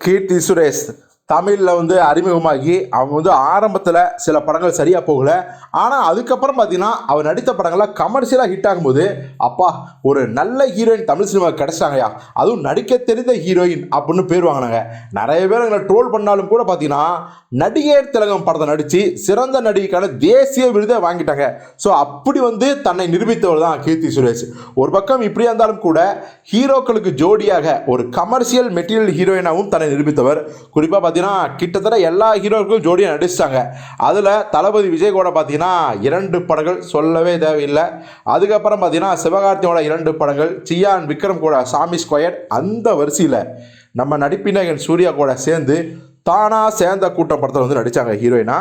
கீர்த்தி சுரேஷ் தமிழில் வந்து அறிமுகமாகி அவங்க வந்து ஆரம்பத்தில் சில படங்கள் சரியாக போகல. ஆனால் அதுக்கப்புறம் பார்த்தீங்கன்னா அவர் நடித்த படங்கள்லாம் கமர்ஷியலாக ஹிட் ஆகும்போது அப்பா ஒரு நல்ல ஹீரோயின் தமிழ் சினிமா கிடைச்சாங்கயா அதுவும் நடிக்க தெரிந்த ஹீரோயின் அப்படின்னு பேர் வாங்கினாங்க. நிறைய பேர் எங்களை ட்ரோல் பண்ணாலும் கூட பார்த்தீங்கன்னா நடிகர் திலகம் படத்தை நடித்து சிறந்த நடிகைக்கான தேசிய விருதை வாங்கிட்டாங்க. ஸோ அப்படி வந்து தன்னை நிரூபித்தவர் தான் கீர்த்தி சுரேஷ். ஒரு பக்கம் இப்படியா இருந்தாலும் கூட ஹீரோக்களுக்கு ஜோடியாக ஒரு கமர்ஷியல் மெட்டீரியல் ஹீரோயினாகவும் தன்னை நிரூபித்தவர். குறிப்பாக பார்த்தீங்கன்னா கிட்டத்தட்ட எல்லா ஹீரோக்களும் ஜோடியாக நடிச்சிட்டாங்க. அதில் தளபதி விஜய் கூட பார்த்தீங்கன்னா இரண்டு படங்கள் சொல்லவே தேவையில்லை. அதுக்கப்புறம் பார்த்தீங்கன்னா சிவகார்த்தியோட இரண்டு படங்கள் சியான் விக்ரம் கூட சாமி ஸ்கொயர் அந்த வரிசையில் நம்ம நடிப்பினகன் சூர்யா கூட சேர்ந்து தானாக சேர்ந்த கூட்டம் படத்தில் வந்து நடித்தாங்க ஹீரோயினா.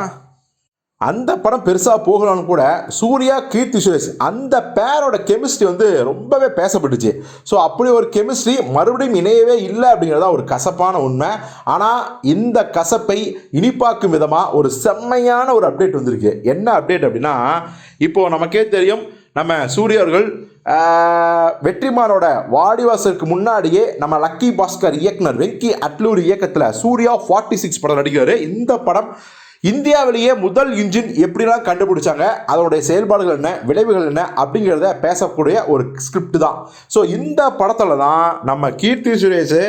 அந்த படம் பெருசாக போகலான்னு கூட சூர்யா கீர்த்தி சுரேஷ் அந்த பேரோட கெமிஸ்ட்ரி வந்து ரொம்பவே பேசப்பட்டுச்சு. ஸோ அப்படி ஒரு கெமிஸ்ட்ரி மறுபடியும் இணையவே இல்லை அப்படிங்கிறது தான் ஒரு கசப்பான உண்மை. ஆனால் இந்த கசப்பை இனிப்பாக்கும் விதமாக ஒரு செம்மையான ஒரு அப்டேட் வந்திருக்கு. என்ன அப்டேட் அப்படின்னா இப்போது நமக்கே தெரியும் நம்ம சூர்யா அவர்கள் வாடிவாசருக்கு வாடிவாசலுக்கு முன்னாடியே நம்ம லக்கி பாஸ்கர் இயக்குனர் வெங்கி அட்லூர் இயக்கத்தில் சூர்யா ஃபார்ட்டி சிக்ஸ் படம் நடிக்கிறாரு. இந்த படம் இந்தியாவிலேயே முதல் இன்ஜின் எப்படிலாம் கண்டுபிடிச்சாங்க? அதோடைய செயல்பாடுகள் என்ன? விளைவுகள் என்ன? அப்படிங்கிறத பேசக்கூடிய ஒரு ஸ்கிரிப்ட் தான். ஸோ இந்த படத்தில் தான் நம்ம கீர்த்தி சுரேஷ்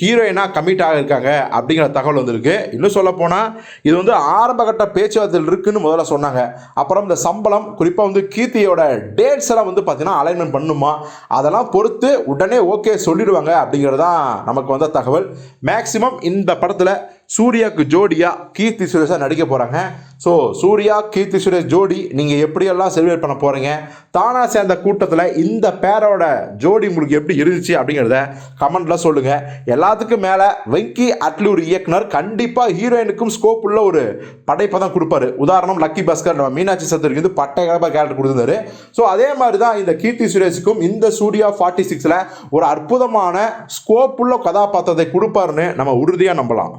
ஹீரோயினாக கமிட் ஆகியிருக்காங்க அப்படிங்கிற தகவல் வந்திருக்கு. இன்னும் சொல்லப்போனால் இது வந்து ஆரம்பகட்ட பேச்சுவார்த்தையில் இருக்குன்னு முதல்ல சொன்னாங்க. அப்புறம் இந்த சம்பளம் குறிப்பாக வந்து கீர்த்தியோட டேட்ஸ் எல்லாம் வந்து பார்த்தீங்கன்னா அலைன்மெண்ட் பண்ணுமா? அதெல்லாம் பொறுத்து உடனே ஓகே சொல்லிடுவாங்க அப்படிங்கிறது தான் நமக்கு வந்த தகவல். மேக்சிமம் இந்த படத்தில் சூர்யாவுக்கு ஜோடியா கீர்த்தி சுரேஷாக நடிக்க போகிறாங்க ஸோ சூர்யா கீர்த்தி சுரேஷ் ஜோடி நீங்கள் எப்படியெல்லாம் செலிப்ரேட் பண்ண போகிறீங்க தானா சேர்ந்த கூட்டத்தில் இந்த பேரோட ஜோடி உங்களுக்கு எப்படி இருந்துச்சு அப்படிங்கிறத கமெண்ட்டில் சொல்லுங்கள் எல்லாத்துக்கும் மேலே வெங்கி அட்லூர் இயக்குனர் கண்டிப்பாக ஹீரோயினுக்கும் ஸ்கோப் உள்ள ஒரு படைப்பை தான் கொடுப்பாரு. உதாரணம் லக்கி பாஸ்கர் நம்ம மீனாட்சி சத்துருக்கு வந்து பட்டை கலப்பாக கேரக்டர் கொடுத்துருந்தாரு. ஸோ அதே மாதிரி தான் இந்த கீர்த்தி சுரேஷுக்கும் இந்த சூர்யா ஃபார்ட்டி சிக்ஸில் ஒரு அற்புதமான ஸ்கோப் உள்ள கதாபாத்திரத்தை கொடுப்பாருன்னு நம்ம உறுதியாக நம்பலாம்.